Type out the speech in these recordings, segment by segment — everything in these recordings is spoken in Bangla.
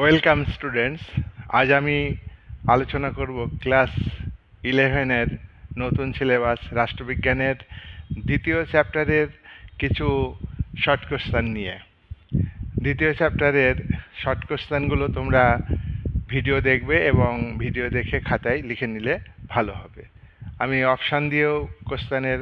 ওয়েলকাম স্টুডেন্টস আজ আমি আলোচনা করব ক্লাস ইলেভেনের নতুন সিলেবাস রাষ্ট্রবিজ্ঞানের দ্বিতীয় চ্যাপ্টারের কিছু শর্ট কোশ্চেন নিয়ে। দ্বিতীয় চ্যাপ্টারের শর্ট কোশ্চেনগুলো তোমরা ভিডিও দেখবে এবং ভিডিও দেখে খাতায় লিখে নিলে ভালো হবে। আমি অপশান দিয়েও কোশ্চেনের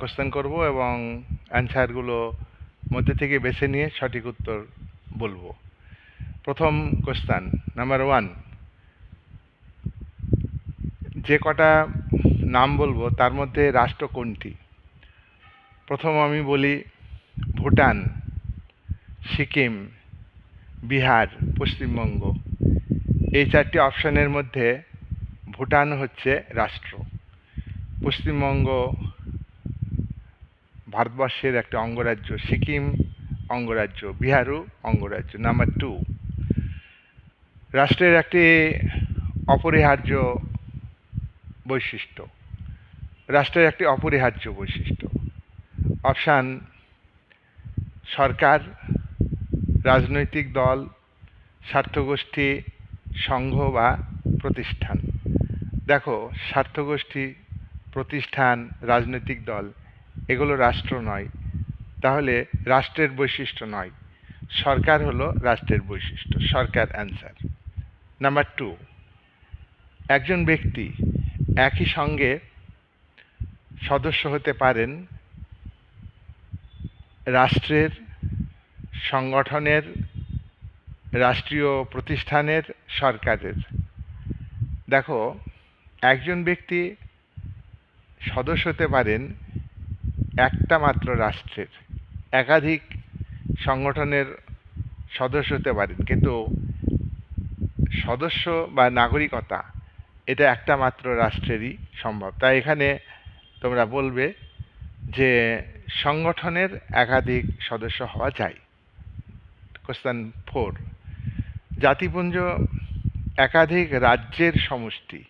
কোশ্চেন করব এবং অ্যান্সারগুলো মধ্যে থেকে বেছে নিয়ে সঠিক উত্তর বলব। প্রথম কোশ্চান, নাম্বার ওয়ান। যে কটা নাম বলব, তার মধ্যে রাষ্ট্র কোনটি? প্রথম আমি বলি ভুটান, সিকিম, বিহার, পশ্চিমবঙ্গ। এই চারটি অপশনের মধ্যে ভুটান হচ্ছে রাষ্ট্র। পশ্চিমবঙ্গ ভারতবর্ষের একটা অঙ্গরাজ্য, সিকিম অঙ্গরাজ্য, বিহারও অঙ্গরাজ্য। Number two. রাষ্ট্রের একটি অপরিহার্য বৈশিষ্ট্য। রাষ্ট্রের একটি অপরিহার্য বৈশিষ্ট্য। অপশান, সরকার, রাজনৈতিক দল, স্বার্থগোষ্ঠী, সংঘ বা প্রতিষ্ঠান। দেখো, স্বার্থগোষ্ঠী, প্রতিষ্ঠান, রাজনৈতিক দল, এগুলো রাষ্ট্র নয়। তাহলে রাষ্ট্রের বৈশিষ্ট্য নয়। সরকার হলো রাষ্ট্রের বৈশিষ্ট্য। সরকার অ্যান্সার। নাম্বার টু একজন ব্যক্তি একই সঙ্গে সদস্য হতে পারেন রাষ্ট্রের, সংগঠনের, রাষ্ট্রীয় প্রতিষ্ঠানের, সরকারের। দেখো, একজন ব্যক্তি সদস্য হতে পারেন একটা মাত্র রাষ্ট্রের। একাধিক সংগঠনের সদস্য হতে পারেন, কিন্তু সদস্য বা নাগরিকতা, এটা একটা মাত্র রাষ্ট্রেরই সম্ভব। তাই এখানে তোমরা বলবে যে সংগঠনের একাধিক সদস্য হওয়া যায়। কোশ্চেন ফোর জাতিপুঞ্জ একাধিক রাজ্যের সমষ্টি,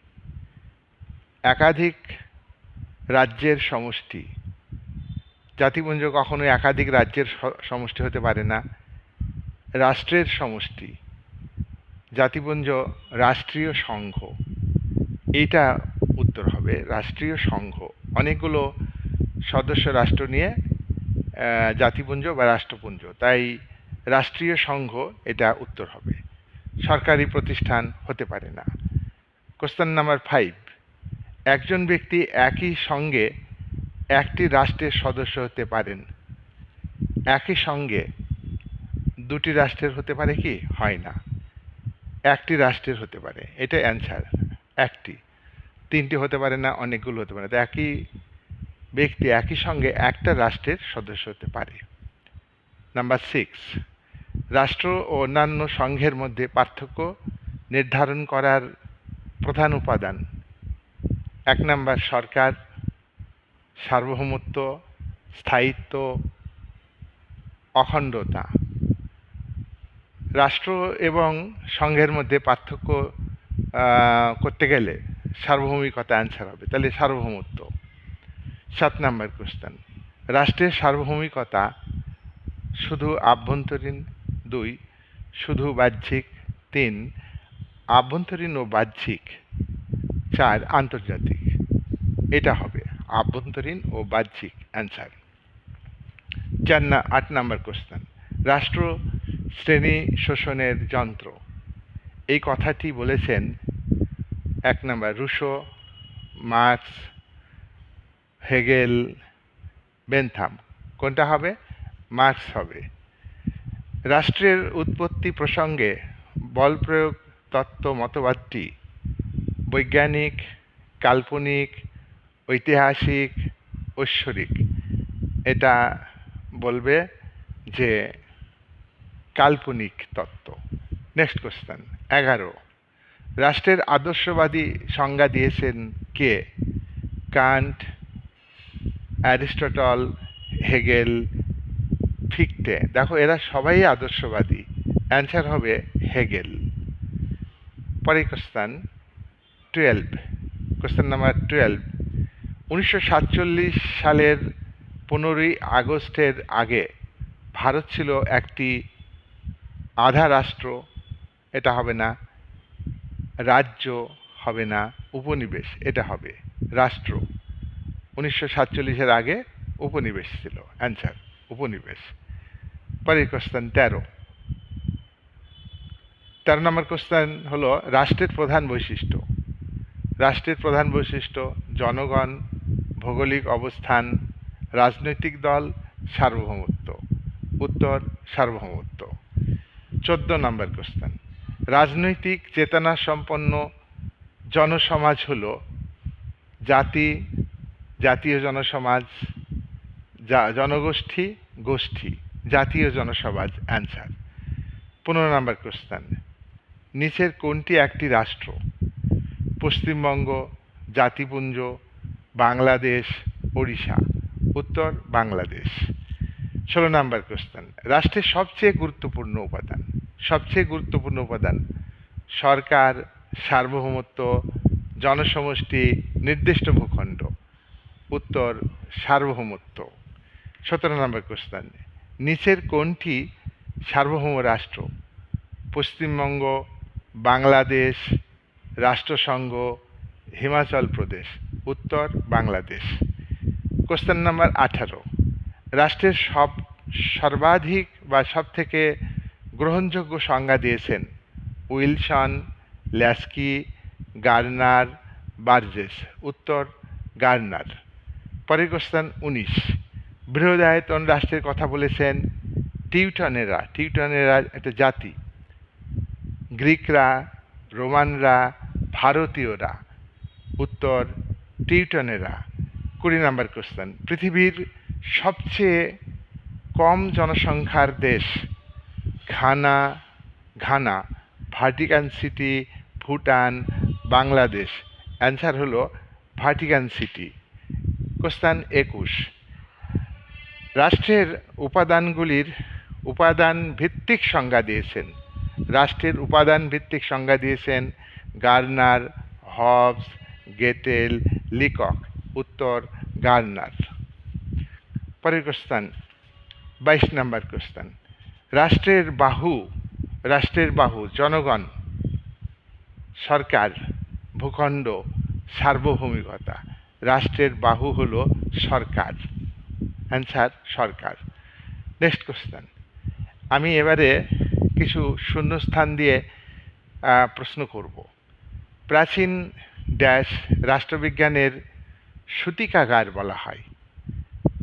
একাধিক রাজ্যের সমষ্টি। জাতিপুঞ্জ কখনো একাধিক রাজ্যের সমষ্টি হতে পারে না, রাষ্ট্রের সমষ্টি। জাতিপুঞ্জ রাষ্ট্রীয় সংঘ। এইটা উত্তর হবে, রাষ্ট্রীয় সংঘ। অনেকগুলো সদস্য রাষ্ট্র নিয়ে জাতিপুঞ্জ বা রাষ্ট্রপুঞ্জ। তাই রাষ্ট্রীয় সংঘ এটা উত্তর হবে। সরকারি প্রতিষ্ঠান হতে পারে না। কোশ্চেন নাম্বার ফাইভ একজন ব্যক্তি একই সঙ্গে একটি রাষ্ট্রের সদস্য হতে পারেন। একই সঙ্গে দুটি রাষ্ট্রের হতে পারে কি? হয় না। একটি রাষ্ট্রের হতে পারে, এটা অ্যান্সার, একটি। তিনটি হতে পারে না, অনেকগুলো হতে পারে। তো একই ব্যক্তি একই সঙ্গে একটা রাষ্ট্রের সদস্য হতে পারে। নাম্বার সিক্স রাষ্ট্র ও অন্যান্য সংঘের মধ্যে পার্থক্য নির্ধারণ করার প্রধান উপাদান। এক নাম্বার, সরকার, সার্বভৌমত্ব, স্থায়িত্ব, অখণ্ডতা। রাষ্ট্র এবং সংঘের মধ্যে পার্থক্য করতে গেলে সার্বভৌমিকতা অ্যান্সার হবে। তাহলে সার্বভৌমত্ব। সাত নাম্বার কোশ্চেন রাষ্ট্রের সার্বভৌমিকতা শুধু আভ্যন্তরীণ দুই, শুধু বাহ্যিক তিন, আভ্যন্তরীণ ও বাহ্যিক চার আন্তর্জাতিক। এটা হবে আভ্যন্তরীণ ও বাহ্যিক অ্যান্সার চার না, আট নাম্বার কোশ্চেন রাষ্ট্র শ্রেণি শোষণের যন্ত্র। এই কথাটি বলেছেন এক number Rousseau, Marx, Hegel, Bentham. কোনটা হবে? মার্কস হবে। রাষ্ট্রের উৎপত্তি প্রসঙ্গে বল প্রয়োগ তত্ত্ব মতবাদটি বৈজ্ঞানিক, কাল্পনিক, ঐতিহাসিক, ঐশ্বরিক। এটা বলবে যে কাল্পনিক তত্ত্ব। নেক্সট কোশ্চেন এগারো। রাষ্ট্রের আদর্শবাদী সংজ্ঞা দিয়েছেন কে? Kant, Aristotle, Hegel, Fichte. দেখো, এরা সবাই আদর্শবাদী। অ্যান্সার হবে হেগেল। পরে question twelve question number twelve উনিশশো সাতচল্লিশ সালের পনেরোই আগস্টের আগে ভারত ছিল একটি আধা রাষ্ট্র, এটা হবে না। রাজ্য হবে না, উপনিবেশ, এটা হবে। রাষ্ট্র। উনিশশো সাতচল্লিশের আগে উপনিবেশ ছিল। অ্যান্সার উপনিবেশ। পরের কোশ্চেন তেরো। তেরো নম্বর কোশ্চেন হলো রাষ্ট্রের প্রধান বৈশিষ্ট্য। রাষ্ট্রের প্রধান বৈশিষ্ট্য, জনগণ, ভৌগোলিক অবস্থান, রাজনৈতিক দল, সার্বভৌমত্ব। উত্তর, সার্বভৌমত্ব। চোদ্দ নম্বর কোশ্চেন রাজনৈতিক চেতনা সম্পন্ন জনসমাজ হল জাতি, জাতীয় জনসমাজ, জা- জনগোষ্ঠী, গোষ্ঠী, জাতীয় জনসমাজ অ্যান্সার পনেরো নম্বর কোশ্চেন নিচের কোনটি একটি রাষ্ট্র? পশ্চিমবঙ্গ, জাতিপুঞ্জ, বাংলাদেশ, ওড়িশা, উত্তর বাংলাদেশ। ষোলো নম্বর কোশ্চেন রাষ্ট্রের সবচেয়ে গুরুত্বপূর্ণ উপাদান। সবচেয়ে গুরুত্বপূর্ণ উপাদান সরকার, সার্বভৌমত্ব, জনসমষ্টি, নির্দিষ্ট ভূখণ্ড। উত্তর, সার্বভৌমত্ব। সতেরো নম্বর কোশ্চেন নিচের কোনটি সার্বভৌম রাষ্ট্র? পশ্চিমবঙ্গ, বাংলাদেশ, রাষ্ট্রসংঘ, হিমাচল প্রদেশ। উত্তর, বাংলাদেশ। কোশ্চেন নাম্বার আঠারো। রাষ্ট্রের সব সর্বাধিক বা সব থেকে গ্রহণযোগ্য সংজ্ঞা দিয়েছেন উইলসন ল্যাস্কি, গার্নার, বার্জেস। উত্তর, গার্নার। পরের কোশ্চেন উনিশ। বৃহদায়তন রাষ্ট্রের কথা বলেছেন টিউটনেরা। টিউটনেরা একটা জাতি। গ্রিকরা, রোমানরা, ভারতীয়রা। উত্তর, টিউটনেরা। কুড়ি নাম্বার কোশ্চেন। পৃথিবীর সবচেয়ে কম জনসংখ্যার দেশ Ghana Ghana Vatican City Bhutan, Bangladesh. Answer হলো ভাটিকান সিটি কোশ্চেন একুশ। রাষ্ট্রের উপাদানগুলির উপাদান ভিত্তিক সংজ্ঞা দিয়েছেন। রাষ্ট্রের উপাদান ভিত্তিক সংজ্ঞা দিয়েছেন গার্নার হবস গেটেল লিকক উত্তর গার্নার পরের কোশ্চেন বাইশ নাম্বার কোশ্চেন রাষ্ট্রের বাহু রাষ্ট্রের বাহু, জনগণ, সরকার, ভূখণ্ড, সার্বভৌমিকতা। রাষ্ট্রের বাহু হল সরকার। অ্যান্সার সরকার। নেক্সট কোশ্চেন আমি এবারে কিছু শূন্যস্থান দিয়ে প্রশ্ন করব। প্রাচীন ড্যাশ রাষ্ট্রবিজ্ঞানের সূতিকাগার বলা হয়।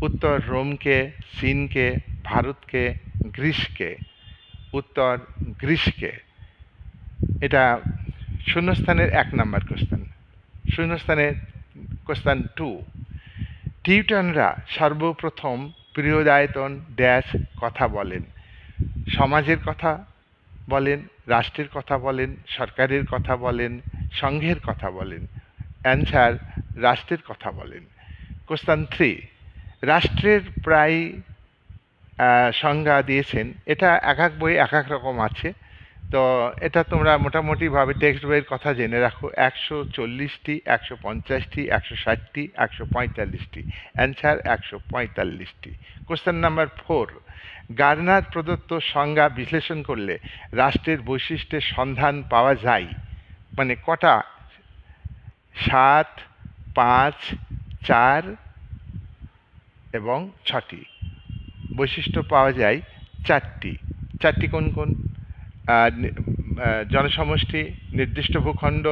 উত্তর রোমকে, চীনকে, ভারতকে গ্রীসকে উত্তর গ্রীসকে এটা শূন্যস্থানের এক নাম্বার কোশ্চেন। শূন্যস্থানের কোশ্চেন টু, টিউটনরা সর্বপ্রথম প্রিয়দায়তন ড্যাশ কথা বলেন। সমাজের কথা বলেন, রাষ্ট্রের কথা বলেন, সরকারের কথা বলেন, সংঘের কথা বলেন। অ্যান্সার, রাষ্ট্রের কথা বলেন। কোশ্চেন থ্রি রাষ্ট্রের প্রায় সংজ্ঞা দিয়েছেন। এটা এক এক বই এক এক রকম আছে। তো এটা তোমরা মোটামুটিভাবে টেক্সট বইয়ের কথা জেনে রাখো। একশো চল্লিশটি, একশো পঞ্চাশটি, একশো ষাটটি, একশো পঁয়তাল্লিশটি। অ্যান্সার একশো পঁয়তাল্লিশটি। কোশ্চেন নাম্বার ফোর গার্নার প্রদত্ত সংজ্ঞা বিশ্লেষণ করলে রাষ্ট্রের বৈশিষ্ট্যের সন্ধান পাওয়া যায়। মানে কটা? সাত, পাঁচ, চার এবং ছটি। বৈশিষ্ট্য পাওয়া যায় চারটি। চারটি কোন কোন? জনসমষ্টি, নির্দিষ্ট ভূখণ্ড,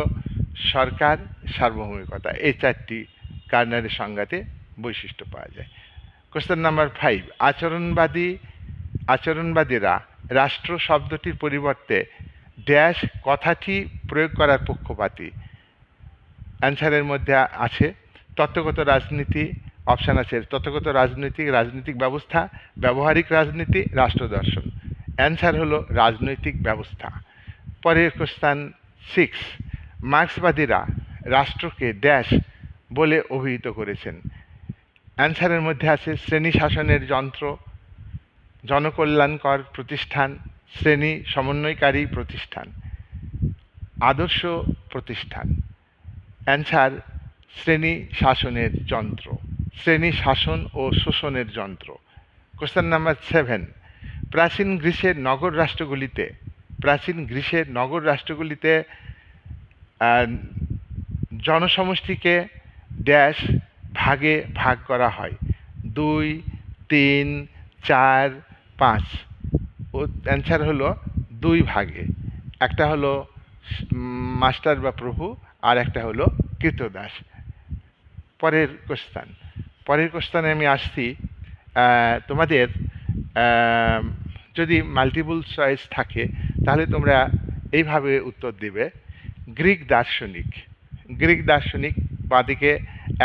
সরকার, সার্বভৌমিকতা। এই চারটি কার্নারের সংজ্ঞাতে বৈশিষ্ট্য পাওয়া যায়। কোশ্চেন নাম্বার ফাইভ আচরণবাদী, আচরণবাদীরা রাষ্ট্র শব্দটির পরিবর্তে ড্যাশ কথাটি প্রয়োগ করার পক্ষপাতী। অ্যান্সারের মধ্যে আছে, তত্ত্বগত রাজনীতি অপশান আছে তত্ত্বগত রাজনৈতিক রাজনৈতিক ব্যবস্থা, ব্যবহারিক রাজনীতি রাষ্ট্রদর্শন অ্যান্সার হলো রাজনৈতিক ব্যবস্থা। পরের কোশ্চান সিক্স মার্ক্সবাদীরা রাষ্ট্রকে ড্যাশ বলে অভিহিত করেছেন। অ্যান্সারের মধ্যে আছে শ্রেণি শাসনের যন্ত্র, জনকল্যাণকর প্রতিষ্ঠান, শ্রেণি সমন্বয়কারী প্রতিষ্ঠান, আদর্শ প্রতিষ্ঠান। অ্যান্সার শ্রেণি শাসনের যন্ত্র। শ্রেণি শাসন ও শোষণের যন্ত্র। কোশ্চেন নাম্বার সেভেন প্রাচীন গ্রিসের নগর রাষ্ট্রগুলিতে, প্রাচীন গ্রীসের নগর রাষ্ট্রগুলিতে জনসমষ্টিকে ড্যাশ ভাগে ভাগ করা হয়। দুই, তিন, চার, পাঁচ। ও অ্যান্সার হলো দুই ভাগে। একটা হলো মাস্টার বা প্রভু, আর একটা হলো কৃতদাস। পরের কোশ্চান পরের কোশ্চানে আমি আসছি তোমাদের যদি মাল্টিপল চয়েস থাকে, তাহলে তোমরা এইভাবে উত্তর দিবে। গ্রিক দার্শনিক। গ্রিক দার্শনিক বাদিকে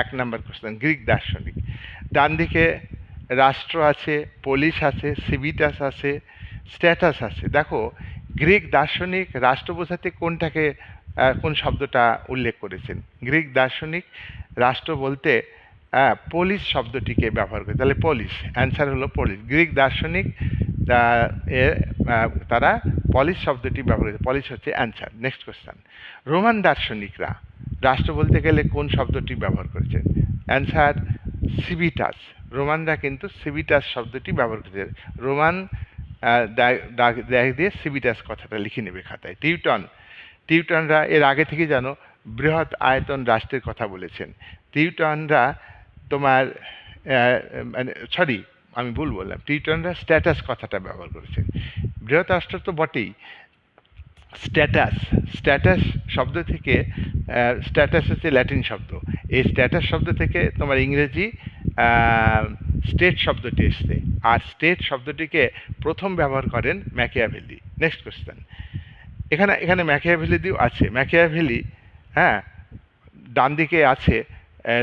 এক নম্বর কোশ্চেন, গ্রিক দার্শনিক। ডান দিকে রাষ্ট্র আছে পুলিশ আছে সিভিটাস আছে স্ট্যাটাস আছে। দেখো, গ্রিক দার্শনিক রাষ্ট্র বোঝাতে কোনটাকে কোন শব্দটা উল্লেখ করেছেন? গ্রিক দার্শনিক রাষ্ট্র বলতে পলিশ শব্দটিকে ব্যবহার করে। তাহলে পলিশ, অ্যান্সার হলো পলিশ। গ্রিক দার্শনিক তারা পলিশ শব্দটি ব্যবহার করেছে পলিশ হচ্ছে অ্যান্সার। নেক্সট কোশ্চেন রোমান দার্শনিকরা রাষ্ট্র বলতে গেলে কোন শব্দটি ব্যবহার করেছেন? Answer, civitas. রোমানরা কিন্তু সিভিটাস শব্দটি ব্যবহার করেছে। রোমান দাগ দিয়ে সিভিটাস কথাটা লিখে নেবে খাতায়। টিউটন, টিউটনরা এর আগে থেকে জানো বৃহৎ আয়তন রাষ্ট্রের কথা বলেছেন। টিউটনরা তোমার মানে সরি আমি ভুল বললাম টিউটনরা স্ট্যাটাস কথাটা ব্যবহার করেছেন। বৃহৎ রাষ্ট্র তো বটেই। স্ট্যাটাস স্ট্যাটাস শব্দ থেকে স্ট্যাটাস হচ্ছে ল্যাটিন শব্দ। এই স্ট্যাটাস শব্দ থেকে তোমার ইংরেজি স্টেট শব্দটি এসছে। আর স্টেট শব্দটিকে প্রথম ব্যবহার করেন ম্যাকিয়াভেলি নেক্সট কোয়েশ্চেন এখানে এখানে ম্যাকিয়াভেলি আছে। ম্যাকিয়াভেলি হ্যাঁ ডান দিকে আছে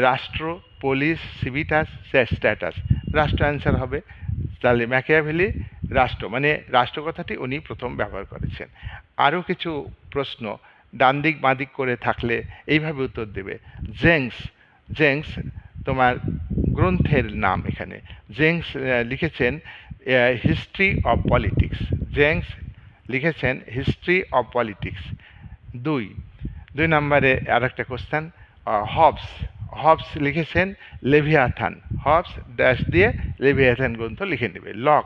রাষ্ট্র পুলিশ সিভিটাস স্ট্যাটাস রাষ্ট্র অ্যান্সার হবে তাহলে ম্যাকিয়াভেলি, রাষ্ট্র। মানে রাষ্ট্র কথাটি উনি প্রথম ব্যবহার করেছেন। আরও কিছু প্রশ্ন ডান দিক, বাঁ দিক করে থাকলে এইভাবে উত্তর দেবে। জেংস জেংস তোমার গ্রন্থের নাম এখানে। জেংস লিখেছেন হিস্ট্রি অফ পলিটিক্স জেংস লিখেছেন হিস্ট্রি অফ পলিটিক্স দুই দুই নম্বরে আর একটা কোশ্চেন হবস হবস লিখেছেন লেভিয়াথান। হবস ড্যাশ দিয়ে লেভিয়াথান গ্রন্থ লিখে নেবে। Locke,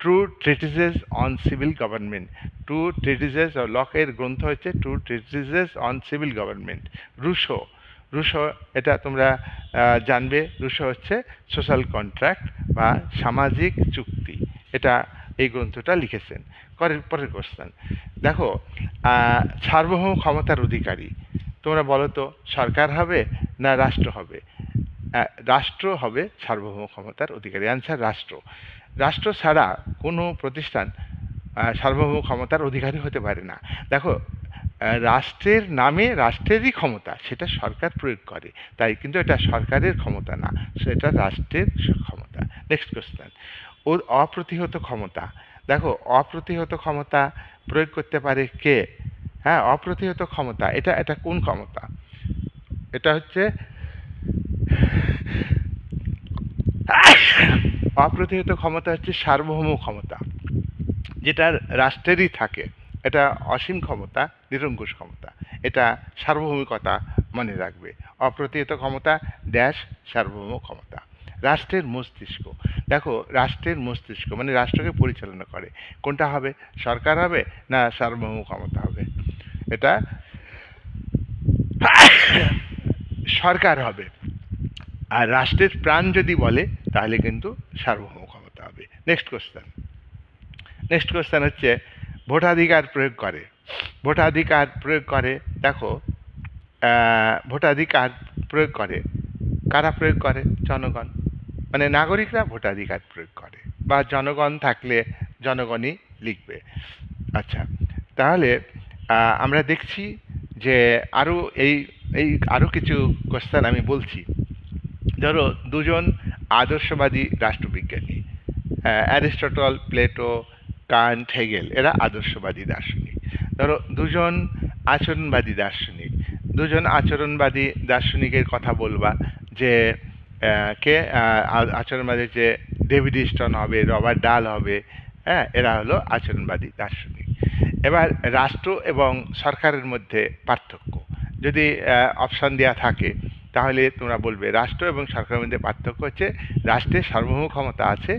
two treatises on civil government two treatises লকের গ্রন্থ হচ্ছে two treatises on civil government Rousseau Rousseau, এটা তোমরা জানবে। রুশো হচ্ছে সোশ্যাল কন্ট্রাক্ট বা সামাজিক চুক্তি। এটা এই গ্রন্থটা লিখেছেন। পরের পরের কোশ্চেন দেখো সার্বভৌম ক্ষমতার অধিকারী। তোমরা বলো তো, সরকার হবে না রাষ্ট্র হবে? রাষ্ট্র হবে সার্বভৌম ক্ষমতার অধিকারী। অ্যান্সার রাষ্ট্র। রাষ্ট্র ছাড়া কোনো প্রতিষ্ঠান সার্বভৌম ক্ষমতার অধিকারী হতে পারে না। দেখো রাষ্ট্রের নামে রাষ্ট্রেরই ক্ষমতা, সেটা সরকার প্রয়োগ করে। তাই কিন্তু এটা সরকারের ক্ষমতা না, সেটা রাষ্ট্রের ক্ষমতা। নেক্সট কোশ্চেন ও অপ্রতিহত ক্ষমতা। দেখো, অপ্রতিহত ক্ষমতা প্রয়োগ করতে পারে কে? হ্যাঁ অপ্রতিহত ক্ষমতা, এটা এটা কোন ক্ষমতা? এটা হচ্ছে অপ্রতিহত ক্ষমতা হচ্ছে সার্বভৌম ক্ষমতা, যেটা রাষ্ট্রেরই থাকে। এটা অসীম ক্ষমতা, নিরঙ্কুশ ক্ষমতা, এটা সার্বভৌমিকতা মনে রাখবে। অপ্রতিহত ক্ষমতা ড্যাশ সার্বভৌম ক্ষমতা, রাষ্ট্রের মস্তিষ্ক। দেখো, রাষ্ট্রের মস্তিষ্ক মানে রাষ্ট্রকে পরিচালনা করে। কোনটা হবে? সরকার হবে না সার্বভৌম ক্ষমতা হবে? এটা সরকার হবে। আর রাষ্ট্রের প্রাণ যদি বলে, তাহলে কিন্তু সার্বভৌম ক্ষমতা হবে। নেক্সট কোশ্চেন নেক্সট কোশ্চেন হচ্ছে, ভোটাধিকার প্রয়োগ করে। ভোটাধিকার প্রয়োগ করে, দেখো ভোটাধিকার প্রয়োগ করে। কারা প্রয়োগ করে? জনগণ। মানে নাগরিকরা ভোটাধিকার প্রয়োগ করে। বা জনগণ থাকলে জনগণই লিখবে। আচ্ছা তাহলে আমরা দেখছি যে আরও এই এই আরও কিছু কোশ্চেন আমি বলছি। ধরো দুজন আদর্শবাদী রাষ্ট্রবিজ্ঞানী অ্যারিস্টটল, প্লেটো, কান্ট, হেগেল, এরা আদর্শবাদী দার্শনিক। ধরো দুজন আচরণবাদী দার্শনিক, দুজন আচরণবাদী দার্শনিকের কথা বলবা যে কে আচরণবাদী যে ডেভিড ইস্টন হবে, রবার্ট ডাল হবে হ্যাঁ এরা হলো আচরণবাদী দার্শনিক। এবার রাষ্ট্র এবং সরকারের মধ্যে পার্থক্য। যদি অপশান দেওয়া থাকে, তাহলে তোমরা বলবে রাষ্ট্র এবং সরকারের মধ্যে পার্থক্য হচ্ছে রাষ্ট্রের সার্বভৌম ক্ষমতা আছে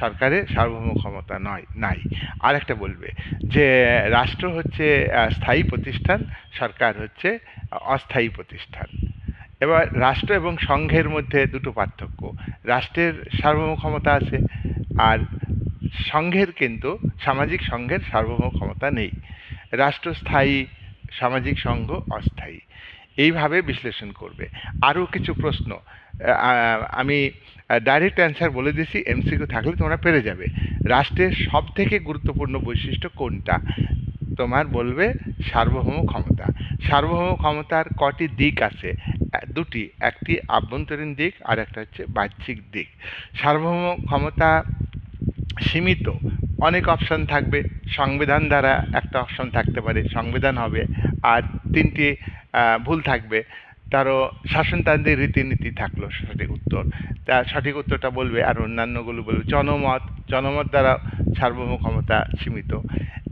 সরকারের সার্বভৌম ক্ষমতা নয়, নাই। আরেকটা বলবে যে, রাষ্ট্র হচ্ছে স্থায়ী প্রতিষ্ঠান, সরকার হচ্ছে অস্থায়ী প্রতিষ্ঠান। এবার রাষ্ট্র এবং সংঘের মধ্যে দুটো পার্থক্য। রাষ্ট্রের সার্বভৌম ক্ষমতা আছে আর সংঘের কিন্তু, সামাজিক সংঘের সার্বভৌম ক্ষমতা নেই। রাষ্ট্র স্থায়ী সামাজিক সংঘ অস্থায়ী। এইভাবে বিশ্লেষণ করবে। আরও কিছু প্রশ্ন। আমি ডাইরেক্ট অ্যান্সার বলে দিয়েছি এমসিকিউ থাকলে তোমরা পেরে যাবে। রাষ্ট্রের সব থেকে গুরুত্বপূর্ণ বৈশিষ্ট্য কোনটা? তোমার বলবে সার্বভৌম ক্ষমতা। সার্বভৌম ক্ষমতার কটি দিক আছে? দুটি। একটি আভ্যন্তরীণ দিক আর একটা হচ্ছে বাহ্যিক দিক। সার্বভৌম ক্ষমতা সীমিত। অনেক অপশন থাকবে। সংবিধান দ্বারা একটা অপশন থাকতে পারে, সংবিধান হবে। আর তিনটি ভুল থাকবে। তারও শাসনতান্ত্রিক রীতিনীতি থাকল সঠিক উত্তর। তা সঠিক উত্তরটা বলবে আর অন্যান্যগুলো বলবে, জনমত। জনমত দ্বারা সার্বভৌম ক্ষমতা সীমিত।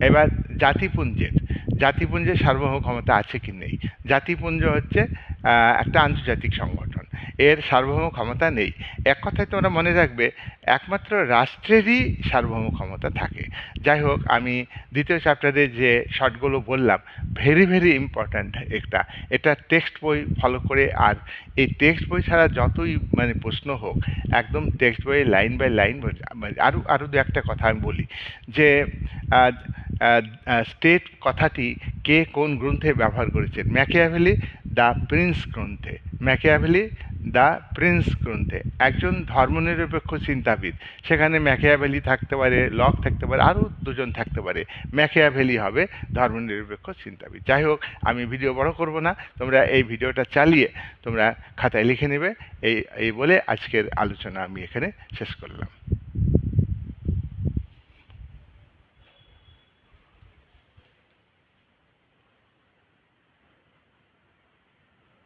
এবার জাতিপুঞ্জের। জাতিপুঞ্জের সার্বভৌম ক্ষমতা আছে কি নেই? জাতিপুঞ্জ হচ্ছে একটা আন্তর্জাতিক সংগঠন। এর সার্বভৌম ক্ষমতা নেই। এক কথায় তোমরা মনে রাখবে, একমাত্র রাষ্ট্রেরই সার্বভৌম ক্ষমতা থাকে। যাই হোক, আমি দ্বিতীয় চ্যাপ্টারে যে শর্টগুলো বললাম ভেরি ভেরি ইম্পর্ট্যান্ট একটা। এটা টেক্সট বই ফলো করে, আর এই টেক্সট বই ছাড়া যতই মানে প্রশ্ন হোক, একদম টেক্সট বইয়ে লাইন বাই লাইন আরও আরও দু একটা কথা আমি বলি। যে স্টেট কথাটি কে কোন গ্রন্থে ব্যবহার করেছেন? ম্যাকিয়াভেলি দ্য প্রিন্স গ্রন্থে। ম্যাকিয়াভেলি দ্য প্রিন্স গ্রন্থে। একজন ধর্মনিরপেক্ষ চিন্তাবিদ। সেখানে ম্যাকিয়াভেলি থাকতে পারে, লক থাকতে পারে, আরও দুজন থাকতে পারে। ম্যাকিয়াভেলি হবে ধর্মনিরপেক্ষ চিন্তাবিদ। যাই হোক, আমি ভিডিও বড় করব না। তোমরা এই ভিডিওটা চালিয়ে তোমরা খাতায় লিখে নেবে। এই এই বলে আজকের আলোচনা আমি এখানে শেষ করলাম।